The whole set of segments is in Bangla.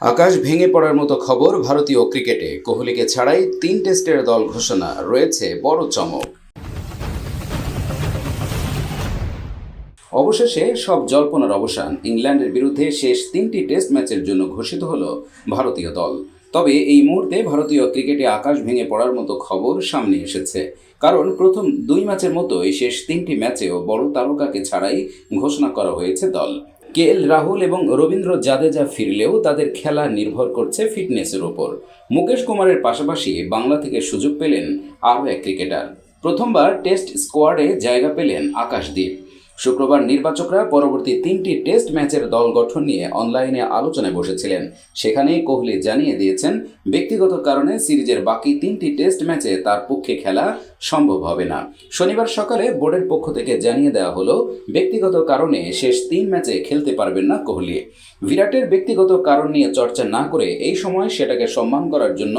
আকাশ ভেঙে পড়ার মতো খবর ভারতীয় ক্রিকেটে। কোহলিকে ছাড়াই তিন টেস্টের দল ঘোষণা রয়েছে বড় চমক। অবশেষে সব জল্পনার অবসান। ইংল্যান্ডের বিরুদ্ধে শেষ তিনটি টেস্ট ম্যাচের জন্য ঘোষিত হল ভারতীয় দল। তবে এই মুহূর্তে ভারতীয় ক্রিকেটে আকাশ ভেঙে পড়ার মতো খবর সামনে এসেছে। কারণ প্রথম দুই ম্যাচের মতোই শেষ তিনটি ম্যাচেও বড় তারকাকে ছাড়াই ঘোষণা করা হয়েছে দল। কে এল রাহুল এবং রবীন্দ্র জাদেজা ফিরলেও তাদের খেলা নির্ভর করছে ফিটনেসের ওপর। মুকেশ কুমারের পাশাপাশি বাংলা থেকে সুযোগ পেলেন আরও এক ক্রিকেটার। প্রথমবার টেস্ট স্কোয়াডে জায়গা পেলেন আকাশদ্বীপ শুক্রবার নির্বাচকরা পরবর্তী তিনটি টেস্ট ম্যাচের দল গঠন নিয়ে অনলাইনে আলোচনায় বসেছিলেন। সেখানে কোহলি জানিয়ে দিয়েছেন, ব্যক্তিগত কারণে সিরিজের বাকি তিনটি টেস্ট ম্যাচে তার পক্ষে খেলা সম্ভব হবে না। শনিবার সকালে বোর্ডের পক্ষ থেকে জানিয়ে দেওয়া হলো, ব্যক্তিগত কারণে শেষ তিন ম্যাচে খেলতে পারবেন না কোহলি। বিরাটের ব্যক্তিগত কারণ নিয়ে চর্চা না করে এই সময় সেটাকে সম্মান করার জন্য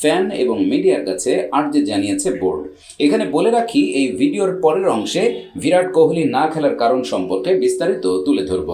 ফ্যান এবং মিডিয়ার কাছে আর্জি জানিয়েছে বোর্ড। এখানে বলে রাখি, এই ভিডিওর পরের অংশে বিরাট কোহলি না খেলার কারণ সম্পর্কে বিস্তারিত তুলে ধরব।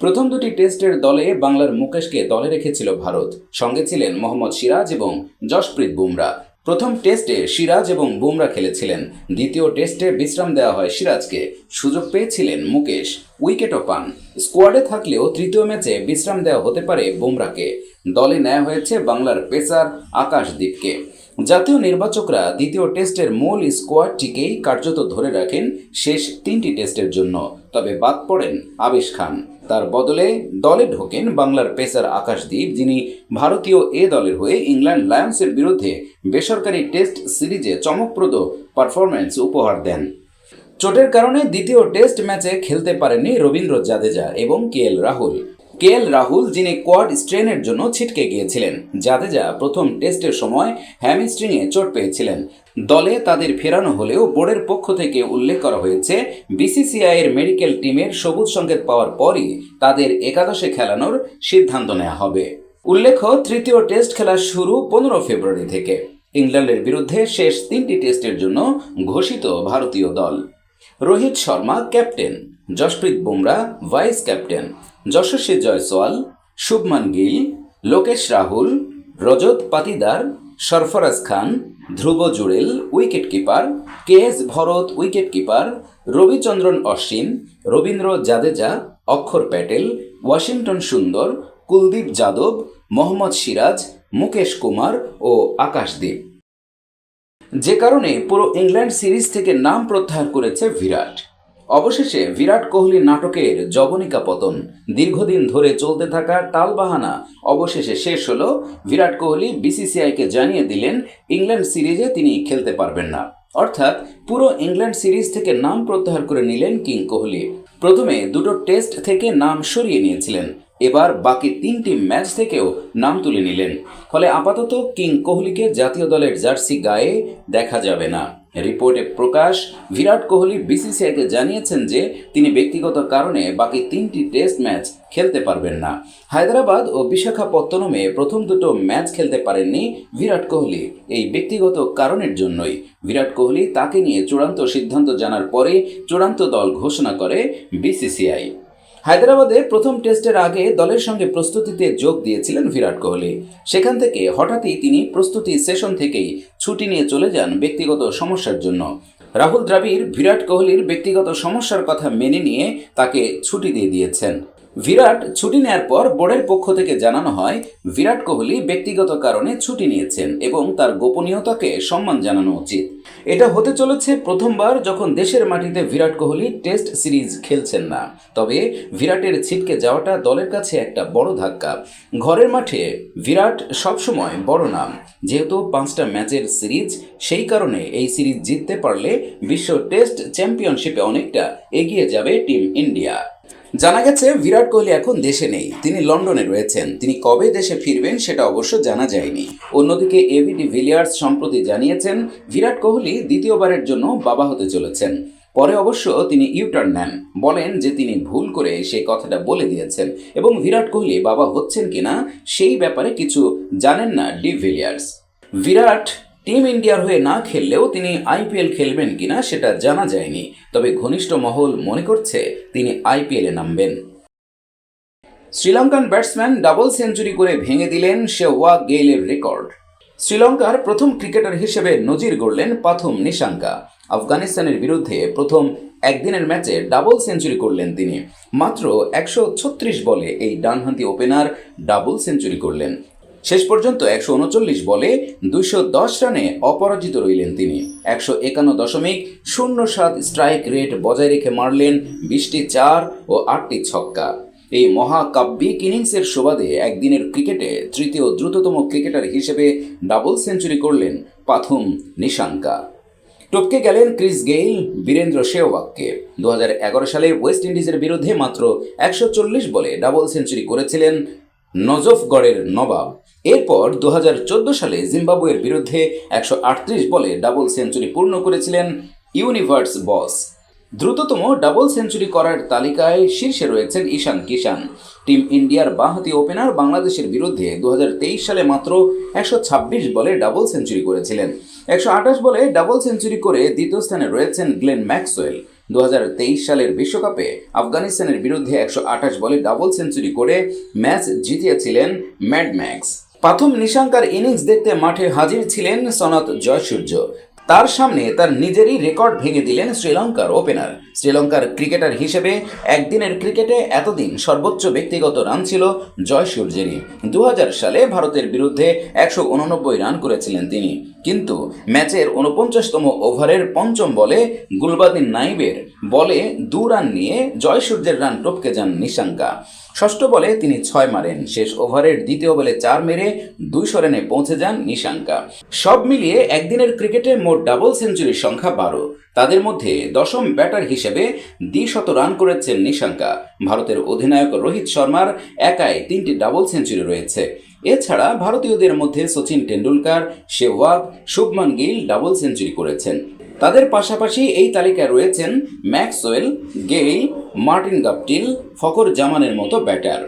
প্রথম দুটি টেস্টের দলে বাংলার মুকেশকে দলে রেখেছিল ভারত। সঙ্গে ছিলেন মোহাম্মদ সিরাজ এবং যশপ্রীত বুমরা। প্রথম টেস্টে সিরাজ এবং বুমরা খেলেছিলেন। দ্বিতীয় টেস্টে বিশ্রাম দেওয়া হয় সিরাজকে। সুযোগ পেয়েছিলেন মুকেশ। উইকেটও পান। স্কোয়াডে থাকলেও তৃতীয় ম্যাচে বিশ্রাম দেওয়া হতে পারে বুমরাকে। দলে নেওয়া হয়েছে বাংলার পেসার আকাশদীপকে। জাতীয় নির্বাচকরা দ্বিতীয় টেস্টের মূল স্কোয়াডটিকেই কার্যত ধরে রাখেন শেষ তিনটি টেস্টের জন্য। তবে বাদ পড়েন আবেশ খান। তার বদলে দলে ঢোকেন বাংলার পেসার আকাশদীপ, যিনি ভারতীয় এ দলের হয়ে ইংল্যান্ড লায়ন্সের বিরুদ্ধে বেসরকারি টেস্ট সিরিজে চমকপ্রদ পারফরম্যান্স উপহার দেন। চোটের কারণে দ্বিতীয় টেস্ট ম্যাচে খেলতে পারেননি রবীন্দ্র জাদেজা এবং কে এল রাহুল। কে এল রাহুল, যিনি কোয়াড স্ট্রেনের জন্য ছিটকে গিয়েছিলেন। জাদেজা প্রথম টেস্টের সময় হ্যামস্ট্রিংয়ে চোট পেয়েছিলেন। দলে তাদের ফেরানো হলেও বোর্ডের পক্ষ থেকে উল্লেখ করা হয়েছে বিসিসিআই এর মেডিকেল টিমের সবুজ সংকেত পাওয়ার পরই তাদের একাদশে খেলানোর সিদ্ধান্ত নেওয়া হবে। উল্লেখ্য, তৃতীয় টেস্ট খেলা শুরু পনেরো ফেব্রুয়ারি থেকে। ইংল্যান্ডের বিরুদ্ধে শেষ তিনটি টেস্টের জন্য ঘোষিত ভারতীয় দল। Rohit Sharma captain, Jasprit Bumrah vice captain, Yashasvi Jaiswal, Shubman Gill, Lokesh Rahul, Rajat Patidar, Sarfaraz Khan, Dhruv Jurel wicket keeper K S Bharat wicket keeper, Ravichandran Ashwin, Ravindra Jadeja, Axar Patel, Washington সুন্দর, কুলদীপ যাদব, মোহাম্মদ সিরাজ, মুকেশ কুমার ও আকাশদীপ। যে কারণে পুরো ইংল্যান্ড সিরিজ থেকে নাম প্রত্যাহার করেছে বিরাট। অবশেষে বিরাট কোহলি নাটকের জবনিকা পতন। দীর্ঘদিন ধরে চলতে থাকা টালবাহানা অবশেষে শেষ হলো। বিরাট কোহলি বিসিসিআইকে জানিয়ে দিলেন, ইংল্যান্ড সিরিজে তিনি খেলতে পারবেন না। অর্থাৎ পুরো ইংল্যান্ড সিরিজ থেকে নাম প্রত্যাহার করে নিলেন কিং কোহলি। প্রথমে দুটো টেস্ট থেকে নাম সরিয়ে নিয়েছিলেন। এবার বাকি তিনটি ম্যাচ থেকেও নাম তুলে নিলেন। ফলে আপাতত কিং কোহলিকে জাতীয় দলের জার্সি গায়ে দেখা যাবে না। রিপোর্টে প্রকাশ, বিরাট কোহলি বিসিসিআইকে জানিয়েছেন যে তিনি ব্যক্তিগত কারণে বাকি তিনটি টেস্ট ম্যাচ খেলতে পারবেন না। হায়দ্রাবাদ ও বিশাখাপত্তনমে প্রথম দুটো ম্যাচ খেলতে পারেননি বিরাট কোহলি এই ব্যক্তিগত কারণের জন্যই। বিরাট কোহলি তাকে নিয়ে চূড়ান্ত সিদ্ধান্ত জানার পরে চূড়ান্ত দল ঘোষণা করে বিসিসিআই। হায়দ্রাবাদে প্রথম টেস্টের আগে দলের সঙ্গে প্রস্তুতিতে যোগ দিয়েছিলেন বিরাট কোহলি। সেখান থেকে হঠাৎই তিনি প্রস্তুতি সেশন থেকেই ছুটি নিয়ে চলে যান ব্যক্তিগত সমস্যার জন্য। রাহুল দ্রাবিড় বিরাট কোহলির ব্যক্তিগত সমস্যার কথা মেনে নিয়ে তাকে ছুটি দিয়ে দিয়েছেন। বিরাট ছুটি নেয়ার পর বোর্ডের পক্ষ থেকে জানানো হয়, বিরাট কোহলি ব্যক্তিগত কারণে ছুটি নিয়েছেন এবং তার গোপনীয়তাকে সম্মান জানানো উচিত। এটা হতে চলেছে প্রথমবার যখন দেশের মাটিতে বিরাট কোহলি টেস্ট সিরিজ খেলছেন না। তবে বিরাটের ছিটকে যাওয়াটা দলের কাছে একটা বড় ধাক্কা। ঘরের মাঠে বিরাট সবসময় বড় নাম। যেহেতু পাঁচটা ম্যাচের সিরিজ, সেই কারণে এই সিরিজ জিততে পারলে বিশ্ব টেস্ট চ্যাম্পিয়নশিপে অনেকটা এগিয়ে যাবে টিম ইন্ডিয়া। জানা গেছে, বিরাট কোহলি এখন দেশে নেই। তিনি লন্ডনে রয়েছেন। তিনি কবে দেশে ফিরবেন সেটা অবশ্য জানা যায়নি। অন্যদিকে এবি ভিলিয়ার্স সম্প্রতি জানিয়েছেন, বিরাট কোহলি দ্বিতীয়বারের জন্য বাবা হতে চলেছেন। পরে অবশ্য তিনি ইউটার্ন নেন। বলেন যে তিনি ভুল করে সেই কথাটা বলে দিয়েছেন এবং বিরাট কোহলি বাবা হচ্ছেন কিনা সেই ব্যাপারে কিছু জানেন না ডি ভিলিয়ার্স। বিরাট টিম ইন্ডিয়ার হয়ে না খেললেও তিনি আইপিএল খেলবেন কিনা সেটা জানা যায়নি। তবে ঘনিষ্ঠ মহল মনে করছে তিনি আইপিএলে নামবেন। শ্রীলঙ্কান ব্যাটসম্যান ডাবল সেঞ্চুরি করে ভেঙে দিলেন শেওয়াগ গেইলের রেকর্ড। শ্রীলঙ্কার প্রথম ক্রিকেটার হিসেবে নজির গড়লেন পাথুম নিশাঙ্কা। আফগানিস্তানের বিরুদ্ধে প্রথম একদিনের ম্যাচে ডাবল সেঞ্চুরি করলেন তিনি। মাত্র একশো ছত্রিশ বলে এই ডানহাতি ওপেনার ডাবল সেঞ্চুরি করলেন। শেষ পর্যন্ত একশো উনচল্লিশ বলে দুইশো দশ রানে অপরাজিত রইলেন তিনি। একশো একান্ন দশমিক শূন্য সাত স্ট্রাইক রেট বজায় রেখে মারলেন বিশটি চার ও আটটি ছক্কা। এই মহাকাব্যিক ইনিংসের সুবাদে একদিনের ক্রিকেটে তৃতীয় দ্রুততম ক্রিকেটার হিসেবে ডাবল সেঞ্চুরি করলেন পাথুম নিশাঙ্কা। টপকে গেলেন ক্রিস গেইল, বীরেন্দ্র শেওয়াগকে দু সালে ওয়েস্ট ইন্ডিজের বিরুদ্ধে মাত্র একশো চল্লিশ বলে ডাবল সেঞ্চুরি করেছিলেন নজফগড়ের নবাব। এরপর দু হাজার চোদ্দ সালে জিম্বাবুয়ের বিরুদ্ধে একশো আটত্রিশ বলে ডাবল সেঞ্চুরি পূর্ণ করেছিলেন ইউনিভার্স বস। দ্রুততম ডাবল সেঞ্চুরি করার তালিকায় শীর্ষে রয়েছেন ঈশান কিষান টিম ইন্ডিয়ার বাঁহাতি ওপেনার বাংলাদেশের বিরুদ্ধে দু হাজার তেইশ সালে মাত্র একশো ছাব্বিশ বলে ডাবল সেঞ্চুরি করেছিলেন। একশো আটাশ বলে ডাবল সেঞ্চুরি করে দ্বিতীয় স্থানে রয়েছেন গ্লেন ম্যাক্সওয়েল। দু হাজার তেইশ সালের বিশ্বকাপে আফগানিস্তানের বিরুদ্ধে একশো আঠাশ বলে ডাবল সেঞ্চুরি করে ম্যাচ জিতিয়েছিলেন ম্যাড ম্যাক্স। প্রথম নিশাঙ্কার ইনিংস দেখতে মাঠে হাজির ছিলেন সনাত জয়সূর্য। তার সামনে তার নিজেরই রেকর্ড ভেঙে দিলেন শ্রীলঙ্কার ওপেনার। শ্রীলঙ্কার ক্রিকেটার হিসেবে একদিনের ক্রিকেটে এতদিন সর্বোচ্চ ব্যক্তিগত রান ছিল জয়সূর্যেরই দু সালে ভারতের বিরুদ্ধে একশো উননব্বই রান করেছিলেন তিনি। কিন্তু ম্যাচের উনপঞ্চাশতম ওভারের পঞ্চম বলে গুলবাদিন নাইবের বলে দু রান নিয়ে জয়সূর্যের রান টপকে যান নিশাঙ্কা। ষষ্ঠ বলে তিনি ছয় মারেন। শেষ ওভারের দ্বিতীয় বলে চার মেরে দুইশো রানে পৌঁছে যান নিশাঙ্কা। সব মিলিয়ে একদিনের ক্রিকেটে মোট ডাবল সেঞ্চুরির সংখ্যা বারো। তাদের মধ্যে দশম ব্যাটার হিসেবে দ্বিশত রান করেছেন নিশাঙ্কা। ভারতের অধিনায়ক রোহিত শর্মার একাই তিনটি ডাবল সেঞ্চুরি রয়েছে। এছাড়া ভারতীয়দের মধ্যে সচিন টেন্ডুলকার শেওয়াগ শুভমান গিল ডাবল সেঞ্চুরি করেছেন। তাদের পাশাপাশি এই তালিকায় রয়েছেন Maxwell, Gayle, Martin Guptill Fakhar জামানের মতো ব্যাটার।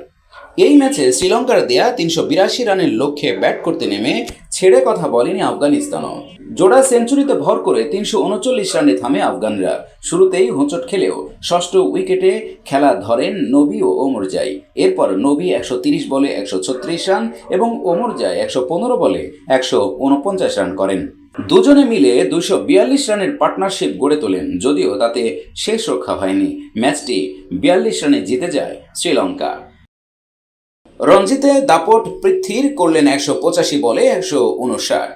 এই ম্যাচে শ্রীলঙ্কার দেয়া তিনশো বিরাশি রানের লক্ষ্যে ব্যাট করতে নেমে ছেড়ে কথা বলেনি আফগানিস্তানও। জোড়া সেঞ্চুরিতে ভর করে তিনশো উনচল্লিশ রানে থামে আফগানরা। শুরুতেই হোঁচট খেলেও ষষ্ঠ উইকেটে খেলা ধরেন নবী ও ওমরজাই এরপর নবী একশো তিরিশ বলে একশো ছত্রিশ রান এবং ওমরজাই একশো পনেরো বলে একশো উনপঞ্চাশ রান করেন। দুজনে মিলে দুশো বিয়াল্লিশ রানের পার্টনারশিপ গড়ে তোলেন, যদিও তাতে শেষ রক্ষা হয়নি। ম্যাচটি বিয়াল্লিশ রানে জিতে যায় শ্রীলঙ্কা। রঞ্জিতে দাপট পৃথ্বীর করলেন একশো পঁচাশি বলে একশো উনষাট।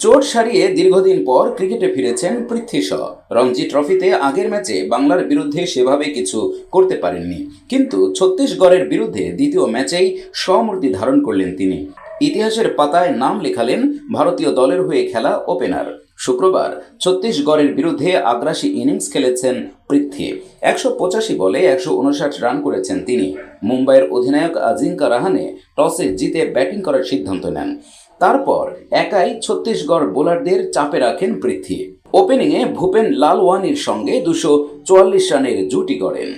চোট সারিয়ে দীর্ঘদিন পর ক্রিকেটে ফিরেছেন পৃথ্বী শ। রঞ্জি ট্রফিতে আগের ম্যাচে বাংলার বিরুদ্ধে সেভাবে কিছু করতে পারেননি, কিন্তু ছত্তিশগড়ের বিরুদ্ধে দ্বিতীয় ম্যাচেই স্বমূর্তি ধারণ করলেন তিনি। ইতিহাসের পাতায় নাম লেখালেন ভারতীয় দলের হয়ে খেলা ওপেনার। শুক্রবার ছত্তিশগড়ের বিরুদ্ধে আগ্রাসী ইনিংস খেলেছেন পৃথ্বী। একশো পঁচাশি বলে একশো উনষাট রান করেছেন তিনি। মুম্বাইয়ের অধিনায়ক আজিঙ্কা রাহানে টসে জিতে ব্যাটিং করার সিদ্ধান্ত নেন। তারপর একাই ছত্তিশগড় বোলারদের চাপে রাখেন পৃথ্বী। ওপেনিংয়ে ভূপেন লালওয়ানির সঙ্গে দুশো চুয়াল্লিশ রানের জুটি গড়েন।